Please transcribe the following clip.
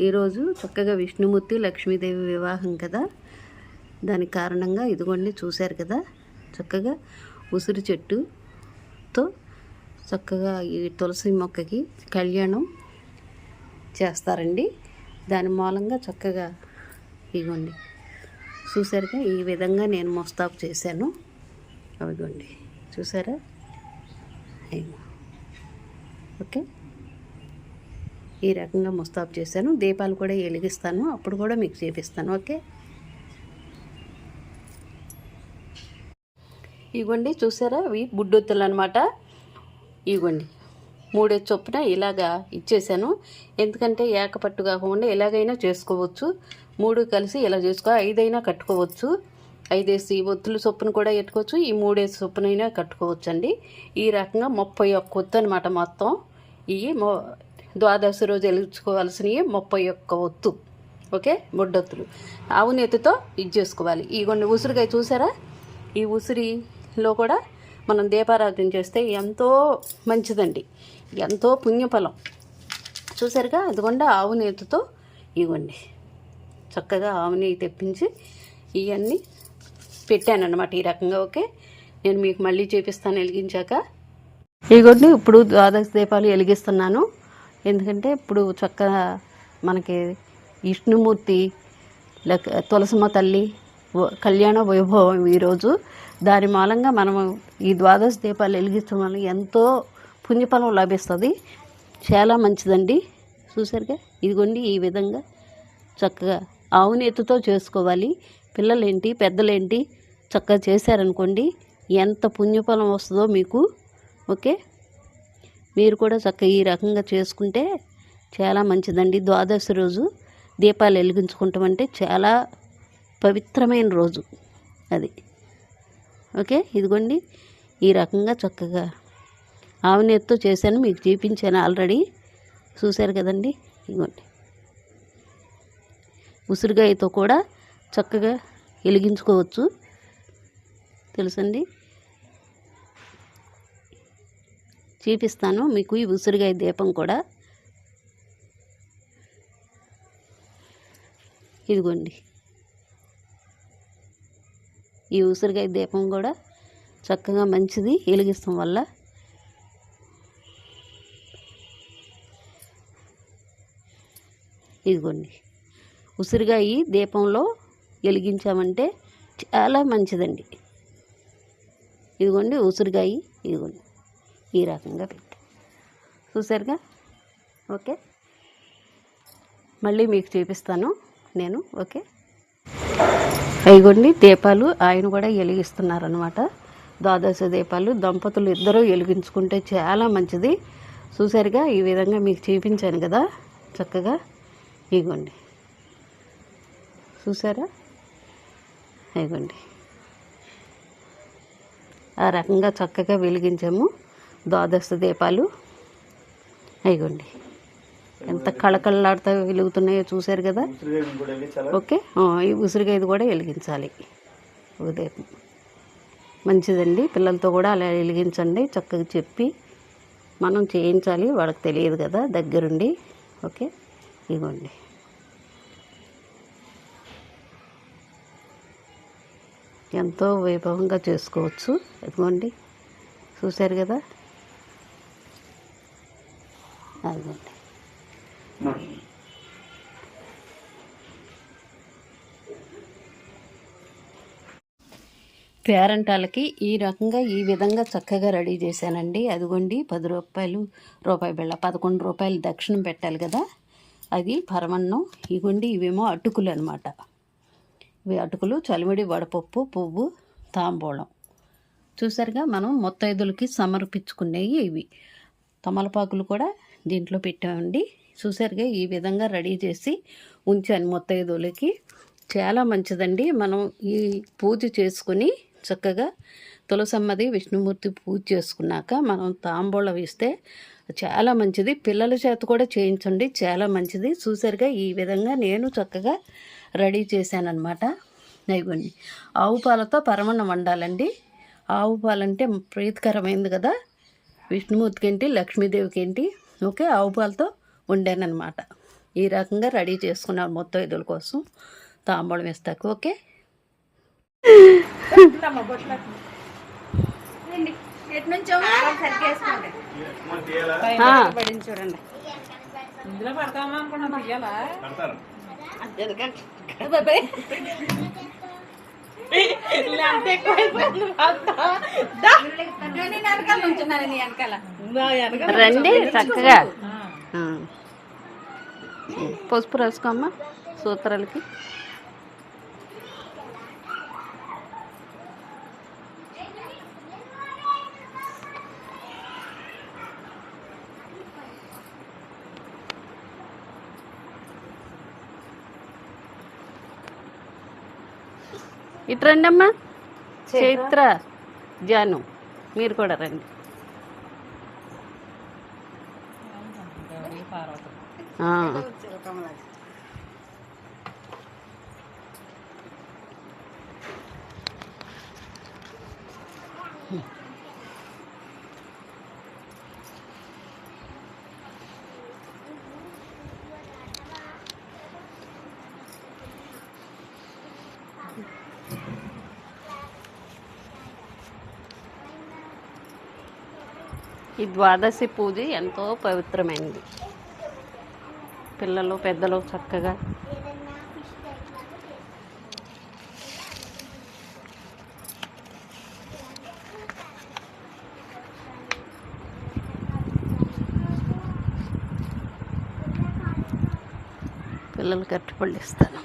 ఈరోజు చక్కగా విష్ణుమూర్తి లక్ష్మీదేవి వివాహం కదా? దానికి కారణంగా ఇదిగోండి చూశారు కదా? చక్కగా ఉసిరి చెట్టుతో చక్కగా ఈ తులసి మొక్కకి కళ్యాణం చేస్తారండి. దాని మూలంగా చక్కగా ఇదిగోండి. చూసారుగా ఈ విధంగా నేను ముస్తాబు చేశాను. అవిగోండి. చూసారా ఓకే? ఈ రకంగా ముస్తాబు చేశాను. దీపాలు కూడా వెలిగిస్తాను. అప్పుడు కూడా మీకు చూపిస్తాను. ఓకే? ఇగోండి చూసారా? ఇవి బుడ్డొత్తులు అనమాట ఇగోండి మూడే చొప్పున ఇలాగా ఇచ్చేసాను. ఎందుకంటే ఏకపట్టు కాకుండా ఎలాగైనా చేసుకోవచ్చు. మూడు కలిసి ఇలా చేసుకో ఐదైనా కట్టుకోవచ్చు. ఐదేసి ఒత్తులు చొప్పున కూడా పెట్టుకోవచ్చు ఈ మూడేసి చొప్పునైనా కట్టుకోవచ్చు అండి ఈ రకంగా ముప్పై ఒక్క ఒత్తు అనమాట మొత్తం. ఇవి ద్వాదశి రోజు వెలిగించుకోవాల్సినవి ముప్పై ఒక్క ఒత్తు. ఓకే? బొడ్డొత్తులు. అవునెత్తుతో ఇది చేసుకోవాలి. ఈ కొన్ని ఉసిరికాయ చూసారా? ఈ ఉసిరిలో కూడా మనం దీపారాధన చేస్తే ఎంతో మంచిదండి. ఎంతో పుణ్యఫలం. చూసారుగా? అదిగొండ ఆవు నేతితో ఇవ్వండి. చక్కగా ఆవు నెయ్యి తెప్పించి ఇవన్నీ పెట్టానన్నమాట ఈ రకంగా ఓకే? నేను మీకు మళ్ళీ చూపిస్తాను వెలిగించాక. ఇగోండి ఇప్పుడు ద్వాదశ దీపాలు వెలిగిస్తున్నాను. ఎందుకంటే ఇప్పుడు చక్కగా మనకి విష్ణుమూర్తి లక్ తులసమ్మ తల్లి కళ్యాణ వైభవం ఈరోజు దాని మూలంగా మనము ఈ ద్వాదశ దీపాలు వెలిగించడం వల్ల ఎంతో పుణ్యఫలం లభిస్తుంది. చాలా మంచిదండి. చూసారుగా ఇదిగోండి ఈ విధంగా చక్కగా ఆవు నెత్తుతో చేసుకోవాలి. పిల్లలేంటి పెద్దలేంటి చక్కగా చేశారనుకోండి ఎంత పుణ్యఫలం వస్తుందో మీకు ఓకే? మీరు కూడా చక్కగా ఈ రకంగా చేసుకుంటే చాలా మంచిదండి. ద్వాదశి రోజు దీపాలు వెలిగించుకుంటాం అంటే చాలా పవిత్రమైన రోజు అది. ఓకే? ఇదిగోండి. ఈ రకంగా చక్కగా ఆవునేత్తో చేశాను మీకు చూపించాను ఆల్రెడీ. చూశారు కదండి? ఇదిగోండి. ఉసిరికాయతో కూడా చక్కగా వెలిగించుకోవచ్చు. తెలుసండి? చూపిస్తాను. మీకు ఈ ఉసిరికాయ దీపం కూడా. ఇదిగోండి. ఈ ఉసిరికాయ దీపం కూడా చక్కగా మంచిది వెలిగిస్తాం వల్ల. ఇదిగోండి. ఉసిరికాయ దీపంలో వెలిగించామంటే చాలా మంచిదండి. ఇదిగోండి ఉసిరికాయ ఇదిగోండి. ఈ రకంగా పెట్టాను చూసారుగా? ఓకే? మళ్ళీ మీకు చూపిస్తాను నేను ఓకే? అయిగోండి దీపాలు ఆయన కూడా వెలిగిస్తున్నారనమాట ద్వాదశ దీపాలు దంపతులు ఇద్దరూ వెలిగించుకుంటే చాలా మంచిది. చూసారుగా? ఈ విధంగా మీకు చూపించాను కదా చక్కగా. ఇగోండి. చూసారా? ఇగోండి ఆ రకంగా చక్కగా వెలిగించాము. ద్వాదశ దీపాలు. అయిగోండి ఎంత కళకళలాడుతూ వెలుగుతున్నాయో చూశారు కదా. ఓకే? ఈ ఉసిరికాయది కూడా వెలిగించాలి. ఉదయం. మంచిదండి. పిల్లలతో కూడా అలా వెలిగించండి. చక్కగా చెప్పి మనం చేయించాలి. వాళ్ళకి తెలియదు కదా దగ్గరుండి. ఓకే? ఇవ్వండి ఎంతో వైభవంగా చేసుకోవచ్చు. ఇదిగోండి చూశారు కదా? పాల్గొంటాయి పేరంటాలకి ఈ రకంగా ఈ విధంగా చక్కగా రెడీ చేశానండి. అదిగోండి పది రూపాయలు రూపాయి బిళ్ళ పదకొండు రూపాయలు దక్షిణం పెట్టాలి కదా. అది పరమన్నం ఇగోండి ఇవేమో అటుకులు అనమాట ఇవి అటుకులు చలిమిడి వడపప్పు పువ్వు తాంబూలం. చూసారుగా మనం మొత్తైదులకి సమర్పించుకునేవి ఇవి. తమలపాకులు కూడా దీంట్లో పెట్టామండి. చూసారుగా ఈ విధంగా రెడీ చేసి ఉంచాను మొత్తైదులకి చాలా మంచిదండి. మనం ఈ పూజ చేసుకుని చక్కగా తులసమ్మది విష్ణుమూర్తి పూజ చేసుకున్నాక మనం తాంబూలం ఇస్తే చాలా మంచిది. పిల్లల చేత కూడా చేయించండి. చాలా మంచిది. చూసారుగా ఈ విధంగా నేను చక్కగా రెడీ చేశానమాట ఇదిగోండి. ఆవు పాలతో పరమన్నం వండాలండి. ఆవు పాలంటే ప్రీతికరమైంది కదా. విష్ణుమూర్తికి ఏంటి లక్ష్మీదేవికి ఏంటి ఓకే ఆవు పాలతో వండానమాట ఈ రకంగా రెడీ చేసుకున్నాను మొత్తం ఇదుల కోసం. తాంబూలం వేస్తాకు ఓకే? చూడండి. ఇందులో పడతామా అనుకున్నా తీయాలా? వెనకాల నుంచున్నాను నీ వెనకాల. రండి చక్కగా. పసుపు రాసుకోమ్మా సూత్రాలకి. ఇటు రండి అమ్మా చైత్ర జాను మీరు కూడా రండి. ఈ ద్వాదశి పూజ ఎంతో పవిత్రమైనది. పిల్లలు పెద్దలు చక్కగా. పిల్లలు కట్టి ఇస్తాను.